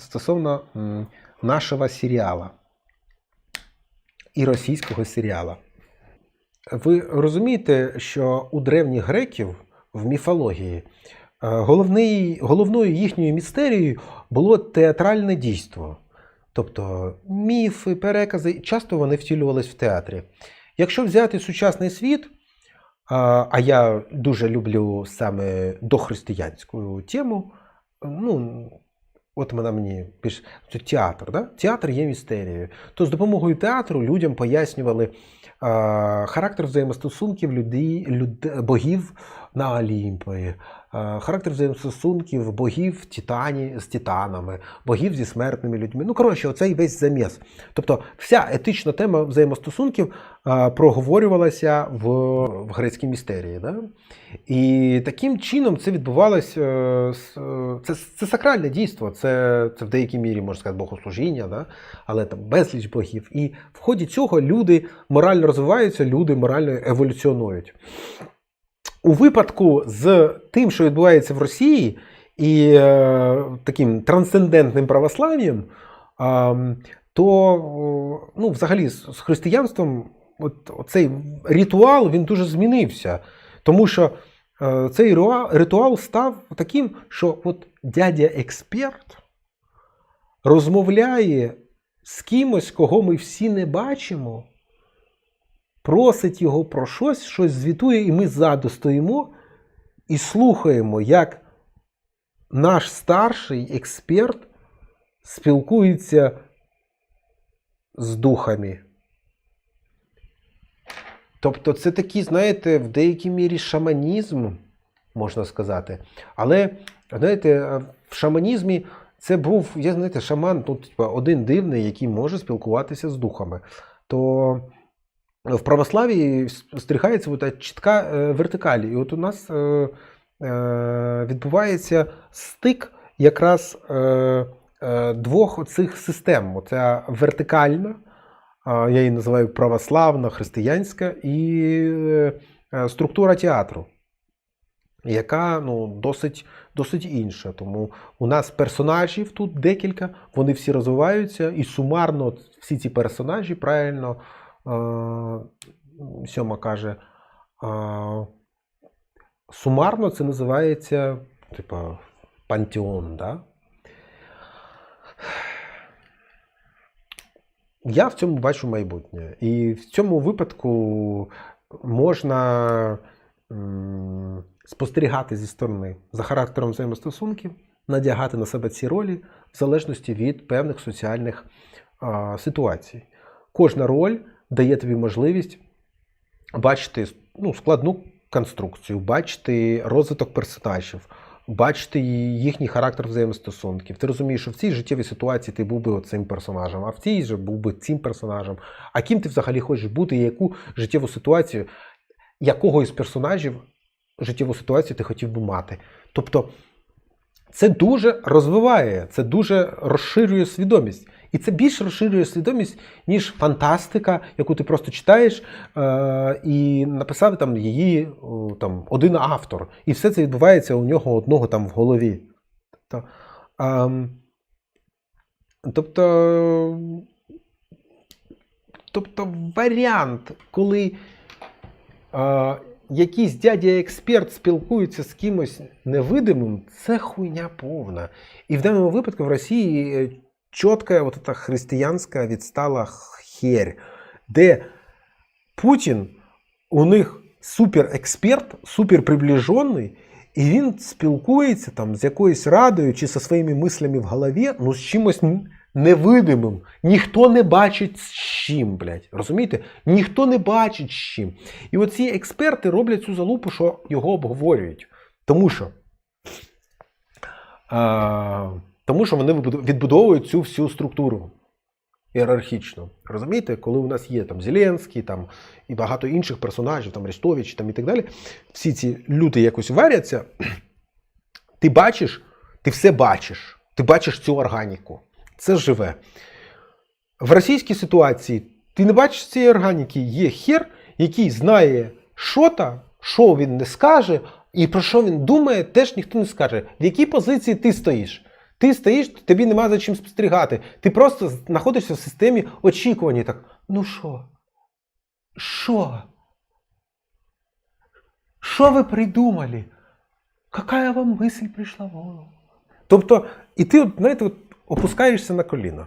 стосовно нашого серіала і російського серіала. Ви розумієте, що у древніх греків в міфології е, головною їхньою містерією було театральне дійство. Тобто міфи, перекази, часто вони втілювались в театрі. Якщо взяти сучасний світ, а я дуже люблю саме дохристиянську тему, ну, от вона мені піш... це театр. Да? Театр є містерією. То з допомогою театру людям пояснювали а, характер взаємостосунків людей, люд, богів на Олімпі, а, характер взаємостосунків богів титані, з титанами, богів зі смертними людьми. Ну, коротше, оцей весь заміс. Тобто, вся етична тема взаємостосунків проговорювалася в, в грецькій містерії. Да? І таким чином це відбувалося. е, е, Це, це сакральне дійство, це, це в деякій мірі, можна сказати, богослужіння, да? але там безліч богів. І в ході цього люди морально розвиваються, люди морально еволюціонують. У випадку з тим, що відбувається в Росії, і е, таким трансцендентним православ'ям, а, то о, ну, взагалі з християнством от, цей ритуал він дуже змінився. Тому що е, цей ритуал став таким, що от дядя експерт розмовляє з кимось, кого ми всі не бачимо, просить його про щось, щось звітує, і ми ззаду стоїмо і слухаємо, як наш старший експерт спілкується з духами. Тобто це такий, знаєте, в деякій мірі шаманізм, можна сказати. Але, знаєте, в шаманізмі це був, я знаєте, шаман, ну, типу, один дивний, який може спілкуватися з духами. То в православії стрігається от чітка е, вертикаль. І от у нас е, е, відбувається стик якраз двох цих систем. Оця вертикальна, я її називаю православна, християнська, і структура театру, яка ну, досить, досить інша. Тому у нас персонажів тут декілька, вони всі розвиваються, і сумарно всі ці персонажі правильно. Е, Сьома каже, е, сумарно це називається, типа, пантеон, да? Я в цьому бачу майбутнє. І в цьому випадку можна спостерігати зі сторони за характером взаємостосунків, надягати на себе ці ролі в залежності від певних соціальних ситуацій. Кожна роль дає тобі можливість бачити ну, складну конструкцію, бачити розвиток персонажів, бачити їхній характер взаємостосунків. Ти розумієш, що в цій життєвій ситуації ти був би цим персонажем, а в цій же був би цим персонажем. А ким ти взагалі хочеш бути, і яку життєву ситуацію, якого із персонажів життєву ситуацію ти хотів би мати. Тобто це дуже розвиває, це дуже розширює свідомість. І це більш розширює свідомість, ніж фантастика, яку ти просто читаєш, е- і написав там її там, один автор. І все це відбувається у нього одного там в голові. Тобто, ем, тобто, тобто варіант, коли е, якийсь дядя-експерт спілкується з кимось невидимим, це хуйня повна. І в даному випадку в Росії чітка вот эта християнська відстала херь, де Путін у них суперексперт, суперприближений, і він спілкується там з якоюсь радою чи зі своїми мислями в голові, ну з чимось невидимим. Ніхто не бачить з чим, блядь. Розумієте? Ніхто не бачить з чим. І оці експерти роблять цю залупу, що його обговорюють. Тому що. А, тому що вони відбудовують цю всю структуру ієрархічну. Розумієте, коли у нас є там Зеленський там, і багато інших персонажів, там Арестович там, і так далі, всі ці люди якось варяться, ти бачиш, ти все бачиш. Ти бачиш цю органіку. Це живе. В російській ситуації ти не бачиш цієї органіки, є хер, який знає, що там, що він не скаже, і про що він думає, теж ніхто не скаже. В якій позиції ти стоїш? Ти стоїш, тобі нема за чим спостерігати. Ти просто знаходишся в системі очікування. Так, ну що? Що? Що ви придумали? Какая вам мисль прийшла в голову? Тобто, і ти, знаєте, от, опускаєшся на коліна.